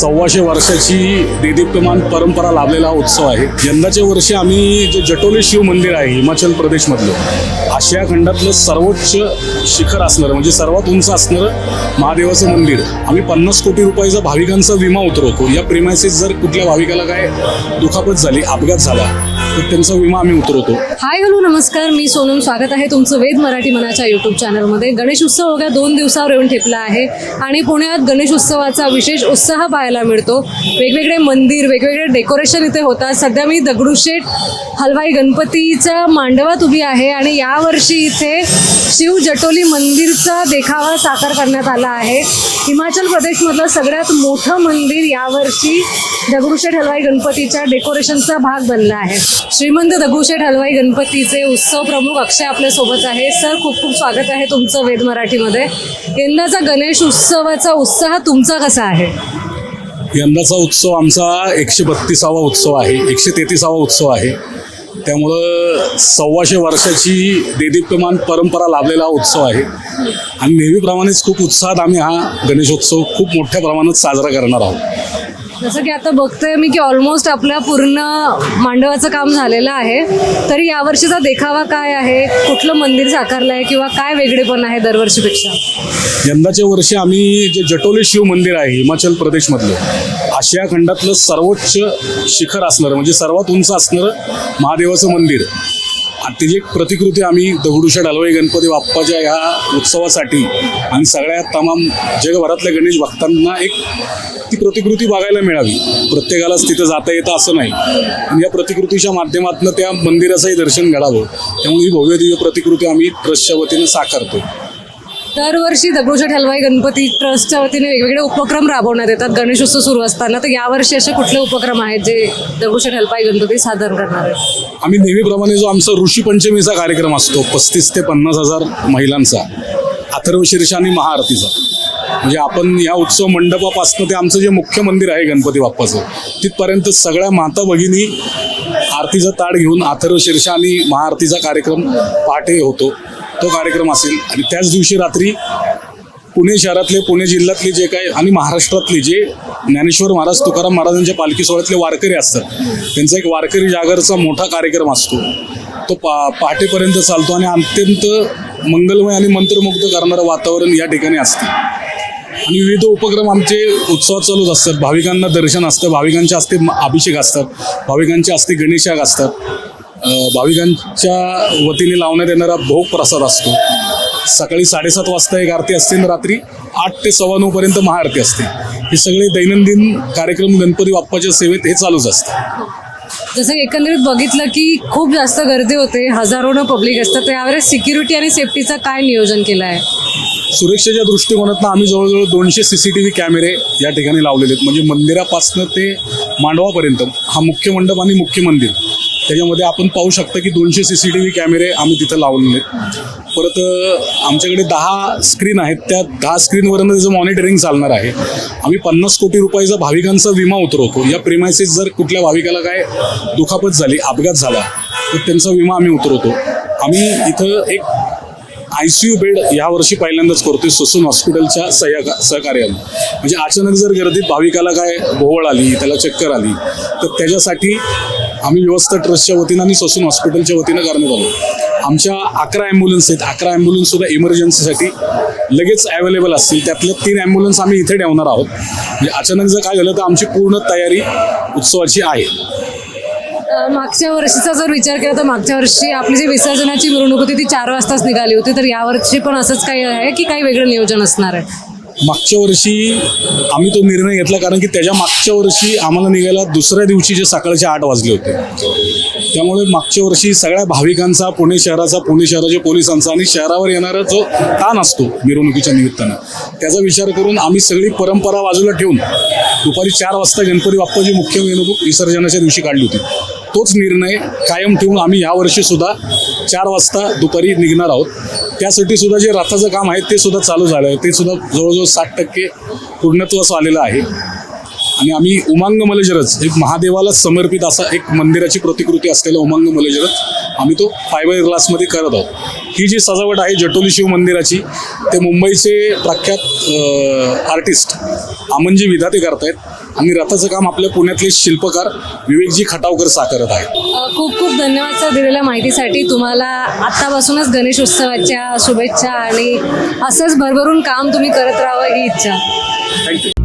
सव्वाशे वर्षाची देदीप्यमान परंपरा लाभलेला हा उत्सव आहे. यंदाच्या वर्षी आम्ही जे जटोले शिव मंदिर आहे हिमाचल प्रदेशमधलं आशिया खंडातलं सर्वोच्च शिखर असणारं म्हणजे सर्वात उंच असणारं महादेवाचं मंदिर आम्ही पन्नास कोटी रुपयाचा भाविकांचा विमा उतरवतो. या प्रेमायसेस जर कुठल्या भाविकाला काय दुखापत झाली अपघात झाला तर त्यांचा विमा आम्ही उतरवतो. हाय हॅलो नमस्कार. मी सोनम. स्वागत आहे तुमचं वेद मराठी मनाच्या यूट्यूब चॅनलमध्ये गणेश उत्सव अवघ्या दोन दिवसावर येऊन ठेपला आहे आणि पुण्यात गणेश उत्सवाचा विशेष उत्साह पाहायला मिळतो. वेगवेगळे मंदिर वेगवेगळे डेकोरेशन इथे होतात. सध्या मी दगडूशेठ हलवाई गणपतीच्या मांडवात उभी आहे आणि यावर्षी इथे शिव जटोली मंदिरचा देखावा साकार करण्यात आला आहे. हिमाचल प्रदेशमधलं सगळ्यात मोठं मंदिर यावर्षी दगडूशेठ हलवाई गणपतीच्या डेकोरेशनचा भाग बनला आहे. श्रीमंत दगुशेठ हलवाई गणपतीचे उत्सव प्रमुख अक्षय आपल्यासोबत आहे. सर खूप खूप स्वागत आहे तुमचं वेद मराठीमध्ये. यंदाचा गणेश उत्सवाचा उत्साह तुमचा कसा आहे? यंदाचा उत्सव आमचा एकशे बत्तीसावा उत्सव आहे एकशे तेहतीसावा उत्सव आहे. त्यामुळं सव्वाशे वर्षाची देदीप्यमान परंपरा लाभलेला हा उत्सव आहे. आणि नेहमीप्रमाणेच खूप उत्साहात आम्ही हा गणेशोत्सव खूप मोठ्या प्रमाणात साजरा करणार आहोत. जसं की आता बघतोय मी की ऑलमोस्ट आपल्या पूर्ण मांडवाचं काम झालेलं आहे. तरी यावर्षीचा देखावा काय आहे? कुठलं मंदिर साकारलं आहे किंवा काय वेगळेपण आहे दरवर्षीपेक्षा? यंदाच्या वर्षी आम्ही जे जटोले शिव मंदिर आहे हिमाचल प्रदेशमधलं आशिया खंडातलं सर्वोच्च शिखर असणारं म्हणजे सर्वात उंच असणारं महादेवाचं मंदिर आणि त्याची एक प्रतिकृती आम्ही दगडूशेठ हलवाई गणपती बाप्पाच्या ह्या उत्सवासाठी आणि सगळ्या तमाम जगभरातल्या गणेश भक्तांना एक ती प्रतिकृती बघायला मिळावी. प्रत्येकालाच तिथं जाता येतं असं नाही. आणि या प्रतिकृतीच्या माध्यमातून त्या मंदिराचंही दर्शन घडावं. त्यामुळे ही भव्य दिव्य प्रतिकृती आम्ही ट्रस्टच्या वतीनं साकारतो दरवर्षी दगडूशेठ हलवाई गणपती ट्रस्टच्या वतीने वेगवेगळे उपक्रम राबवण्यात येतात. गणेशोत्सव सुरू असताना. तर यावर्षी असे कुठले उपक्रम आहेत जे दगडूशेठ हलवाई गणपती सादर करणार आहेत? आम्ही नेहमीप्रमाणे जो आमचा ऋषी पंचमीचा कार्यक्रम असतो पस्तीस ते पन्नास हजार महिलांचा अथर्व शीर्ष आणि महाआरतीचा. म्हणजे आपण या उत्सव मंडपापासनं ते आमचं जे मुख्य मंदिर आहे गणपती बाप्पाचं तिथपर्यंत सगळ्या माता भगिनी आरतीचा ताट घेऊन अथर्व शीर्ष आणि महाआरतीचा कार्यक्रम पहाटे होतो. तो कार्यक्रम असेल. आणि त्याच दिवशी रात्री पुणे शहरातले पुणे जिल्ह्यातले जे काही आणि महाराष्ट्रातले जे ज्ञानेश्वर महाराज तुकाराम महाराजांच्या पालखी सोहळ्यातले वारकरी असतात. त्यांचा एक वारकरी जागरचा मोठा कार्यक्रम असतो. तो पा पहाटेपर्यंत चालतो आणि अत्यंत मंगलमय आणि मंत्रमुग्ध करणारं वातावरण या ठिकाणी असते. आणि विविध उपक्रम आमचे उत्सव चालूच असतात. भाविकांना दर्शन असतं भाविकांच्या हस्ते म- अभिषेक असतात भाविकांच्या हस्ते गणेशाग असतात. भाविकांच्या वतीने लावण्यात येणारा भोग प्रसाद असतो. सकाळी साडेसात वाजता एक आरती असते आणि रात्री आठ ते सव्वा नऊ पर्यंत महाआरती असते. हे सगळे दैनंदिन कार्यक्रम गणपती बाप्पाच्या सेवेत हे चालूच असतं. जसं एकंदरीत बघितलं की खूप जास्त गर्दी होते हजारोनं पब्लिक असतं तर यावेळेस सिक्युरिटी आणि सेफ्टीचं काय नियोजन केलं आहे? सुरक्षेच्या दृष्टिकोनातनं आम्ही जवळजवळ दोनशे सी सी टी व्ही कॅमेरे या ठिकाणी लावलेले आहेत. म्हणजे मंदिरापासनं ते मांडवापर्यंत हा मुख्य मंडप आणि मुख्य मंदिर. त्याच्यामध्ये आपण पाहू शकता की दोनशे सी सी टी व्ही कॅमेरे आम्ही तिथं लावलेले आहेत. परत आमच्याकडे दहा स्क्रीन आहेत. त्या दहा स्क्रीनवरनं त्याचं मॉनिटरिंग चालणार आहे. आम्ही पन्नास कोटी रुपयाचा भाविकांचा विमा उतरवतो. या प्रेमायसेस जर कुठल्या भाविकाला काय दुखापत झाली अपघात झाला तर त्यांचा विमा आम्ही उतरवतो. आम्ही इथं एक आय सी यू बेड यावर्षी पहिल्यांदाच करतोय ससून हॉस्पिटलच्या सहया सहकार्याने. म्हणजे अचानक जर गर्दीत भाविकाला काय भोवळ आली त्याला चक्कर आली तर त्याच्यासाठी आम्ही व्यवस्था ट्रस्टच्या वतीनं आणि ससून हॉस्पिटलच्या वतीनं करण्यात आलो आमच्या अकरा ॲम्ब्युलन्स आहेत. अकरा ॲम्ब्युलन्ससुद्धा इमर्जन्सीसाठी लगेच अवेलेबल असतील. त्यातल्या तीन ॲम्ब्युलन्स आम्ही इथे ठेवणार आहोत. म्हणजे अचानक जर काय झालं तर आमची पूर्ण तयारी उत्सवाची आहे. मागच्या वर्षीचा जर विचार केला तर मागच्या वर्षी आपली जी विसर्जनाची मिरवणूक होती ती चार वाजताच निघाली होती. तर यावर्षी पण असंच काही आहे की काही वेगळं नियोजन असणार आहे? मागच्या वर्षी आम्ही तो निर्णय घेतला कारण की त्याच्या मागच्या वर्षी आम्हाला निघायला दुसऱ्या दिवशी जे सकाळचे आठ वाजले होते. त्यामुळे मागच्या वर्षी सगळ्या भाविकांचा पुणे शहराचा पुणे शहराच्या पोलिसांचा आणि शहरावर येणारा जो ताण असतो मिरवणुकीच्या निमित्तानं त्याचा विचार करून आम्ही सगळी परंपरा बाजूला ठेवून दुपारी चार वाजता गणपती बाप्पाची मुख्य मिरवणूक विसर्जनाच्या दिवशी काढली होती. तोच निर्णय कायम ठेवून आम्ही यावर्षी सुद्धा चार वाजता दुपारी निघणार आहोत. त्यासाठी सुद्धा जे रथाचं काम आहे ते सुद्धा चालू झालं आहे ते सुद्धा जवळजवळ साठ टक्के पूर्णत्वास आलेलं आहे. आणि आम्ही उमांग मलजरज एक महादेवाला समर्पित असा एक मंदिराची प्रतिकृती असलेला उमांग मलजरज आम्ही तो फायबर ग्लासमध्ये करत आहोत. ही जी सजावट आहे जटोली शिव मंदिराची ते मुंबईचे प्रख्यात आर्टिस्ट अमनजी विधाते करतायत. आणि रथाचं काम आपल्या पुण्यातले शिल्पकार विवेकजी खटावकर साकारत आहेत. खूप खूप धन्यवाद सर दिलेल्या माहितीसाठी. तुम्हाला आत्तापासूनच गणेश उत्सवाच्या शुभेच्छा आणि असंच भरभरून काम तुम्ही करत राहावं ही इच्छा. थँक्यू